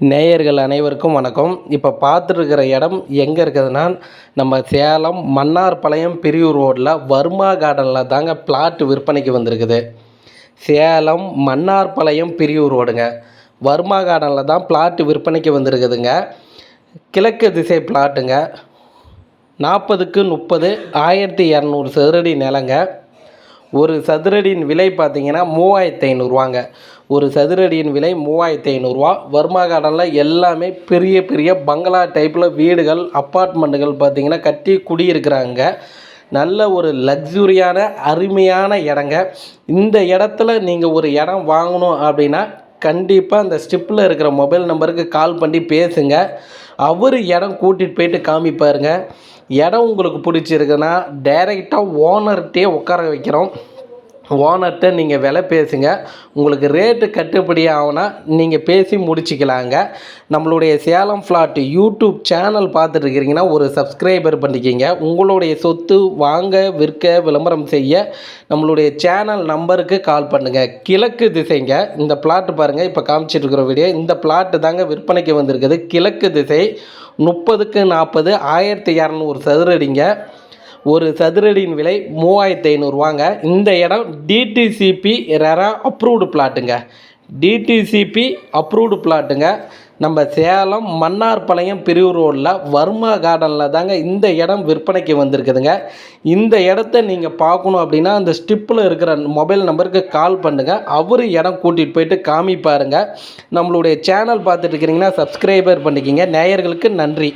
நேயர்கள் அனைவருக்கும் வணக்கம். இப்போ பார்த்துருக்கிற இடம் எங்கே இருக்குதுன்னா நம்ம சேலம் மன்னார்பாளையம் பெரியூர் ரோட்டில் வர்மா கார்டனில் தாங்க பிளாட் விற்பனைக்கு வந்திருக்குது. சேலம் மன்னார்பாளையம் பெரியூர் ரோடுங்க. வர்மா கார்டனில் தான் பிளாட் விற்பனைக்கு வந்திருக்குதுங்க. கிழக்கு திசை பிளாட்டுங்க நாற்பதுக்கு முப்பது ஆயிரத்தி இரநூறு சதுரடி நிலங்க. ஒரு சதுரடியின் விலை பார்த்தீங்கன்னா மூவாயிரத்து ஐநூறுவாங்க ஒரு சதுரடியின் விலை மூவாயிரத்து ஐநூறுரூவா வர்மா கார்டனில் எல்லாமே பெரிய பெரிய பங்களா டைப்பில் வீடுகள் அப்பார்ட்மெண்ட்டுகள் பார்த்திங்கன்னா கட்டி குடியிருக்கிறாங்க. நல்ல ஒரு லக்ஸுரியான அருமையான இடங்க. இந்த இடத்துல நீங்கள் ஒரு இடம் வாங்கணும் அப்படின்னா கண்டிப்பாக அந்த ஸ்டிப்பில் இருக்கிற மொபைல் நம்பருக்கு கால் பண்ணி பேசுங்க. அவர் இடம் கூட்டிகிட்டு போயிட்டு காமிப்பாருங்க. இடம் உங்களுக்கு பிடிச்சிருக்குன்னா டைரெக்டாக ஓனர்கிட்டே உட்கார வைக்கிறோம். ஓனர்கிட்ட நீங்கள் விலை பேசுங்க. உங்களுக்கு ரேட்டு கட்டுப்படி ஆகுனா நீங்கள் பேசி முடிச்சுக்கலாங்க. நம்மளுடைய சேலம் ஃப்ளாட் யூடியூப் சேனல் பார்த்துட்டு இருக்கிறீங்கன்னா ஒரு சப்ஸ்கிரைபர் பண்ணிக்கிங்க. உங்களுடைய சொத்து வாங்க விற்க விளம்பரம் செய்ய நம்மளுடைய சேனல் நம்பருக்கு கால் பண்ணுங்கள் கிழக்கு திசைங்க. இந்த பிளாட்டு பாருங்கள் இப்போ காமிச்சிட்டு இருக்கிற வீடியோ இந்த பிளாட்டு தாங்க விற்பனைக்கு வந்திருக்குது. கிழக்கு திசை முப்பதுக்கு நாற்பது ஆயிரத்தி இரநூறு சதுரடிங்க. ஒரு சதுரடியின் விலை மூவாயிரத்தி ஐநூறுரூவாங்க இந்த இடம் டிடிசிபி ரெரா அப்ரூவ்டு பிளாட்டுங்க டிடிசிபி அப்ரூவ்டு பிளாட்டுங்க நம்ம சேலம் மன்னார்பாளையம் பிரிவு ரோடில் வர்மா கார்டனில் தாங்க இந்த இடம் விற்பனைக்கு வந்திருக்குதுங்க. இந்த இடத்த நீங்கள் பார்க்கணும் அப்படின்னா அந்த ஸ்டிப்பில் இருக்கிற மொபைல் நம்பருக்கு கால் பண்ணுங்கள் அவர் இடம் கூட்டிகிட்டு போயிட்டு காமிப்பாருங்க. நம்மளுடைய சேனல் பார்த்துட்டு இருக்கிறீங்கன்னா சப்ஸ்கிரைபர் பண்ணிக்கிங்க. நேயர்களுக்கு நன்றி.